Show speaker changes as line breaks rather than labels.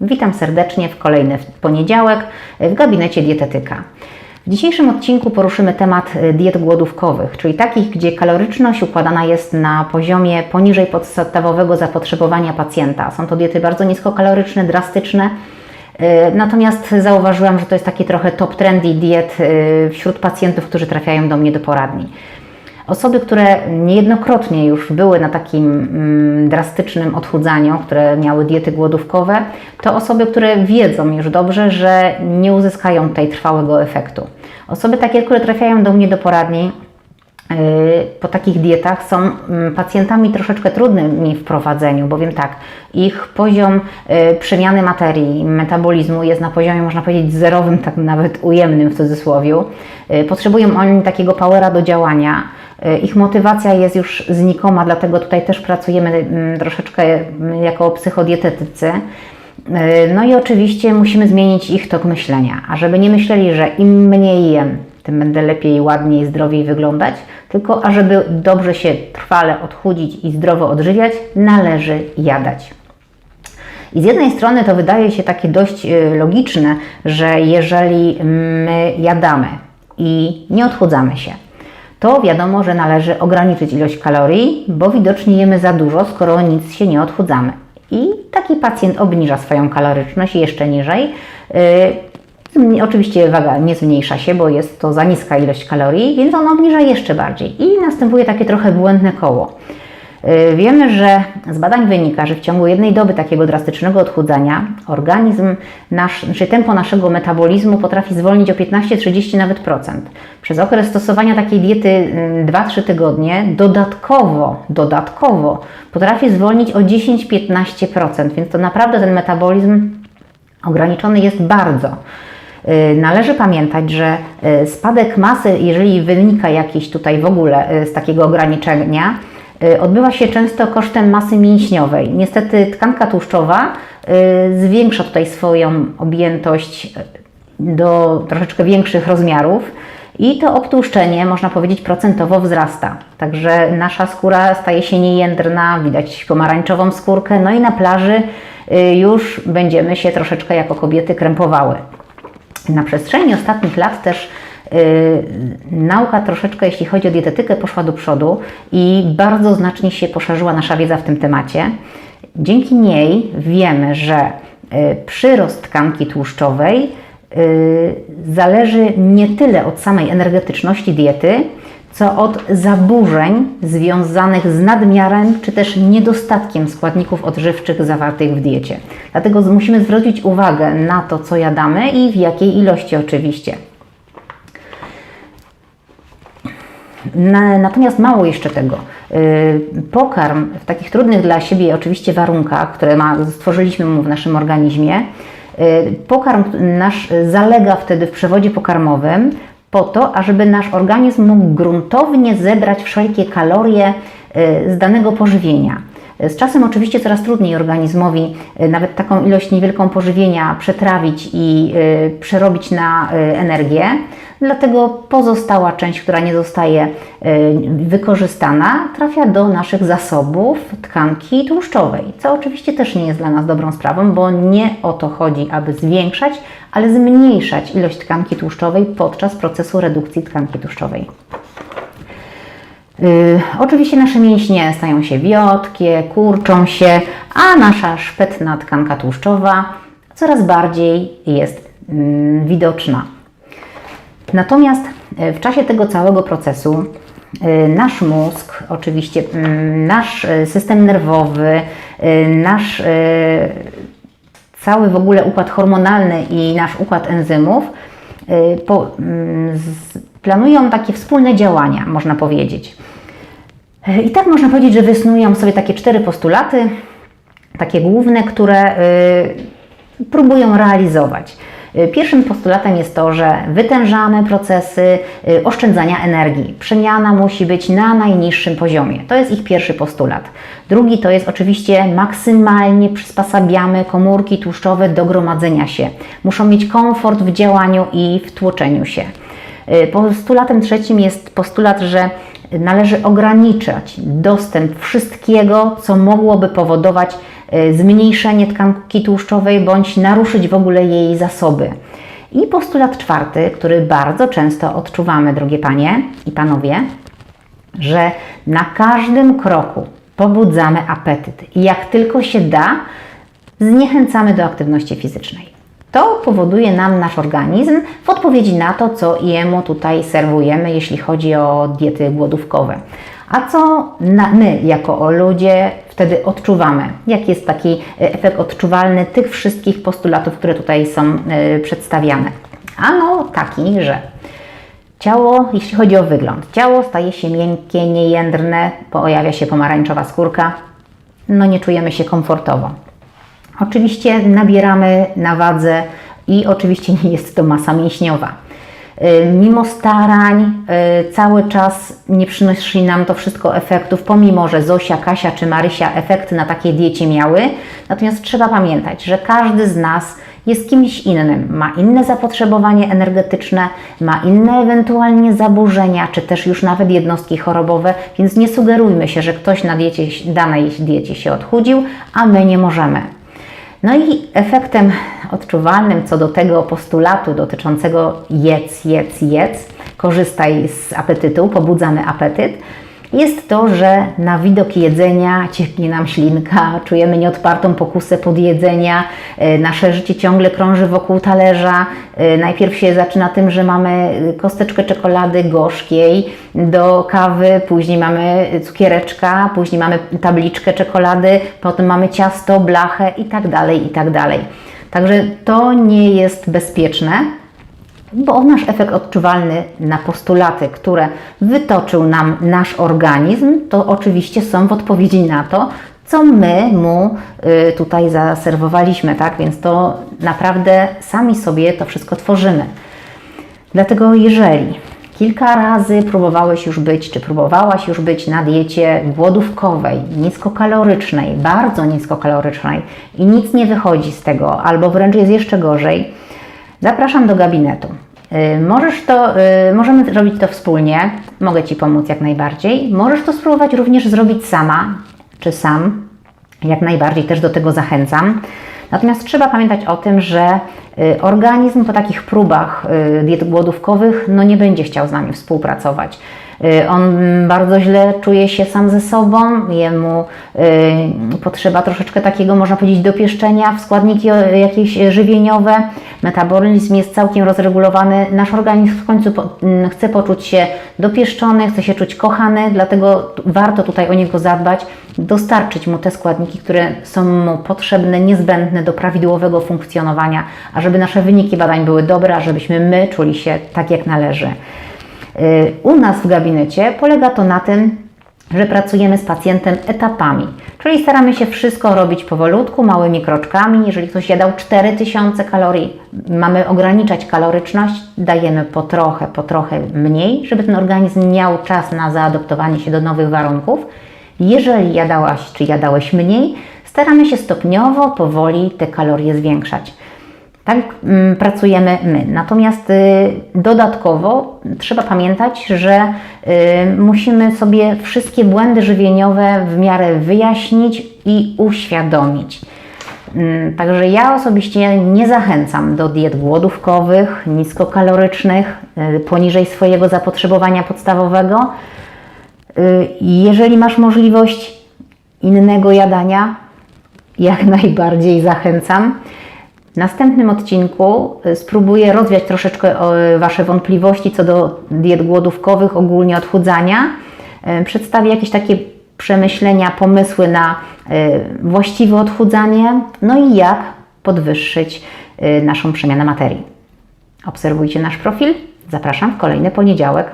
Witam serdecznie w kolejny poniedziałek w gabinecie dietetyka. W dzisiejszym odcinku poruszymy temat diet głodówkowych, czyli takich, gdzie kaloryczność układana jest na poziomie poniżej podstawowego zapotrzebowania pacjenta. Są to diety bardzo niskokaloryczne, drastyczne. Natomiast zauważyłam, że to jest taki trochę top trendy diet wśród pacjentów, którzy trafiają do mnie do poradni. Osoby, które niejednokrotnie już były na takim mm, drastycznym odchudzaniu, które miały diety głodówkowe, to osoby, które wiedzą już dobrze, że nie uzyskają tutaj trwałego efektu. Osoby takie, które trafiają do mnie do poradni, yy, po takich dietach są mm, pacjentami troszeczkę trudnymi w prowadzeniu, bowiem tak, ich poziom yy, przemiany materii, metabolizmu jest na poziomie, można powiedzieć, zerowym, tak nawet ujemnym w cudzysłowie. Yy, Potrzebują oni takiego powera do działania. Ich motywacja jest już znikoma, dlatego tutaj też pracujemy mm, troszeczkę mm, jako psychodietetycy. No i oczywiście musimy zmienić ich tok myślenia, a żeby nie myśleli, że im mniej jem, tym będę lepiej, ładniej, zdrowiej wyglądać, tylko a żeby dobrze się trwale odchudzić i zdrowo odżywiać, należy jadać. I z jednej strony to wydaje się takie dość logiczne, że jeżeli my jadamy i nie odchudzamy się, to wiadomo, że należy ograniczyć ilość kalorii, bo widocznie jemy za dużo, skoro nic się nie odchudzamy. I taki pacjent obniża swoją kaloryczność jeszcze niżej. Yy, oczywiście waga nie zmniejsza się, bo jest to za niska ilość kalorii, więc on obniża jeszcze bardziej. I następuje takie trochę błędne koło. Yy, wiemy, że z badań wynika, że w ciągu jednej doby takiego drastycznego odchudzania organizm, nasz, czy tempo naszego metabolizmu potrafi zwolnić o 15-30 nawet procent. Przez okres stosowania takiej diety 2-3 tygodnie dodatkowo, dodatkowo potrafi zwolnić o 10-15%, więc to naprawdę ten metabolizm ograniczony jest bardzo. Należy pamiętać, że spadek masy, jeżeli wynika jakiś tutaj w ogóle z takiego ograniczenia, odbywa się często kosztem masy mięśniowej. Niestety tkanka tłuszczowa zwiększa tutaj swoją objętość do troszeczkę większych rozmiarów i to obtłuszczenie, można powiedzieć, procentowo wzrasta. Także nasza skóra staje się niejędrna, widać pomarańczową skórkę, no i na plaży już będziemy się troszeczkę jako kobiety krępowały. Na przestrzeni ostatnich lat też nauka troszeczkę, jeśli chodzi o dietetykę, poszła do przodu i bardzo znacznie się poszerzyła nasza wiedza w tym temacie. Dzięki niej wiemy, że yy, przyrost tkanki tłuszczowej yy, zależy nie tyle od samej energetyczności diety, co od zaburzeń związanych z nadmiarem czy też niedostatkiem składników odżywczych zawartych w diecie. Dlatego musimy zwrócić uwagę na to, co jadamy i w jakiej ilości oczywiście. Natomiast mało jeszcze tego. Pokarm w takich trudnych dla siebie oczywiście warunkach, które ma, stworzyliśmy mu w naszym organizmie, pokarm nasz zalega wtedy w przewodzie pokarmowym po to, ażeby nasz organizm mógł gruntownie zebrać wszelkie kalorie z danego pożywienia. Z czasem oczywiście coraz trudniej organizmowi nawet taką ilość niewielką pożywienia przetrawić i przerobić na energię. Dlatego pozostała część, która nie zostaje wykorzystana, trafia do naszych zasobów tkanki tłuszczowej, co oczywiście też nie jest dla nas dobrą sprawą, bo nie o to chodzi, aby zwiększać, ale zmniejszać ilość tkanki tłuszczowej podczas procesu redukcji tkanki tłuszczowej. Yy, oczywiście nasze mięśnie stają się wiotkie, kurczą się, a nasza szpetna tkanka tłuszczowa coraz bardziej jest yy, widoczna. Natomiast yy, w czasie tego całego procesu yy, nasz mózg, oczywiście yy, nasz system nerwowy, nasz cały w ogóle układ hormonalny i nasz układ enzymów po, z, planują takie wspólne działania, można powiedzieć. I tak można powiedzieć, że wysnują sobie takie cztery postulaty, takie główne, które y, próbują realizować. Pierwszym postulatem jest to, że wytężamy procesy y, oszczędzania energii. Przemiana musi być na najniższym poziomie. To jest ich pierwszy postulat. Drugi to jest oczywiście maksymalnie przysposabiamy komórki tłuszczowe do gromadzenia się. Muszą mieć komfort w działaniu i w tłoczeniu się. Y, Postulatem trzecim jest postulat, że należy ograniczać dostęp wszystkiego, co mogłoby powodować y, zmniejszenie tkanki tłuszczowej bądź naruszyć w ogóle jej zasoby. I postulat czwarty, który bardzo często odczuwamy, drogie panie i panowie, że na każdym kroku pobudzamy apetyt i jak tylko się da, zniechęcamy do aktywności fizycznej. To powoduje nam nasz organizm w odpowiedzi na to, co jemu tutaj serwujemy, jeśli chodzi o diety głodówkowe. A co na, my, jako ludzie, wtedy odczuwamy? Jaki jest taki e, efekt odczuwalny tych wszystkich postulatów, które tutaj są e, przedstawiane? Ano taki, że Ciało, jeśli chodzi o wygląd, ciało staje się miękkie, niejędrne, pojawia się pomarańczowa skórka, no nie czujemy się komfortowo. Oczywiście nabieramy na wadze i oczywiście nie jest to masa mięśniowa. Y, Mimo starań y, cały czas nie przynosi nam to wszystko efektów, pomimo że Zosia, Kasia czy Marysia efekty na takiej diecie miały. Natomiast trzeba pamiętać, że każdy z nas jest kimś innym, ma inne zapotrzebowanie energetyczne, ma inne ewentualnie zaburzenia, czy też już nawet jednostki chorobowe, więc nie sugerujmy się, że ktoś na diecie, danej diecie się odchudził, a my nie możemy. No i efektem odczuwalnym co do tego postulatu dotyczącego jedz, jedz, jedz, korzystaj z apetytu, pobudzamy apetyt, jest to, że na widok jedzenia cieknie nam ślinka, czujemy nieodpartą pokusę podjedzenia, e, nasze życie ciągle krąży wokół talerza. E, Najpierw się zaczyna tym, że mamy kosteczkę czekolady gorzkiej do kawy, później mamy cukiereczka, później mamy tabliczkę czekolady, potem mamy ciasto, blachę i tak dalej, i tak dalej. Także to nie jest bezpieczne bo nasz efekt odczuwalny na postulaty, które wytoczył nam nasz organizm, to oczywiście są w odpowiedzi na to, co my mu y, tutaj zaserwowaliśmy, tak? Więc to naprawdę sami sobie to wszystko tworzymy. Dlatego jeżeli kilka razy próbowałeś już być, czy próbowałaś już być na diecie głodówkowej, niskokalorycznej, bardzo niskokalorycznej i nic nie wychodzi z tego, albo wręcz jest jeszcze gorzej, Zapraszam do gabinetu. Y, Możesz to, y, możemy zrobić to wspólnie, mogę Ci pomóc jak najbardziej. Możesz to spróbować również zrobić sama, czy sam, jak najbardziej też do tego zachęcam. Natomiast trzeba pamiętać o tym, że y, organizm po takich próbach diet głodówkowych no nie będzie chciał z nami współpracować. Y, On bardzo źle czuje się sam ze sobą, jemu y, potrzeba troszeczkę takiego, można powiedzieć, dopieszczenia w składniki o- jakieś żywieniowe. Metabolizm jest całkiem rozregulowany. Nasz organizm w końcu chce poczuć się dopieszczony, chce się czuć kochany, dlatego warto tutaj o niego zadbać, dostarczyć mu te składniki, które są mu potrzebne, niezbędne do prawidłowego funkcjonowania, a żeby nasze wyniki badań były dobre, a żebyśmy my czuli się tak, jak należy. Y, U nas w gabinecie polega to na tym, że pracujemy z pacjentem etapami, czyli staramy się wszystko robić powolutku, małymi kroczkami. Jeżeli ktoś jadał 4000 kalorii, mamy ograniczać kaloryczność, dajemy po trochę, po trochę mniej, żeby ten organizm miał czas na zaadoptowanie się do nowych warunków. Jeżeli jadałaś czy jadałeś mniej, staramy się stopniowo, powoli te kalorie zwiększać. Tak mm, pracujemy my. Natomiast y, dodatkowo trzeba pamiętać, że y, musimy sobie wszystkie błędy żywieniowe w miarę wyjaśnić i uświadomić. Mm, Także ja osobiście nie zachęcam do diet głodówkowych, niskokalorycznych, y, poniżej swojego zapotrzebowania podstawowego. Jeżeli masz możliwość innego jadania, jak najbardziej zachęcam. Następnym odcinku y, spróbuję rozwiać troszeczkę Wasze wątpliwości co do diet głodówkowych, ogólnie odchudzania. Y, Przedstawię jakieś takie przemyślenia, pomysły na y, właściwe odchudzanie, no i jak podwyższyć naszą przemianę materii. Obserwujcie nasz profil. Zapraszam w kolejny poniedziałek.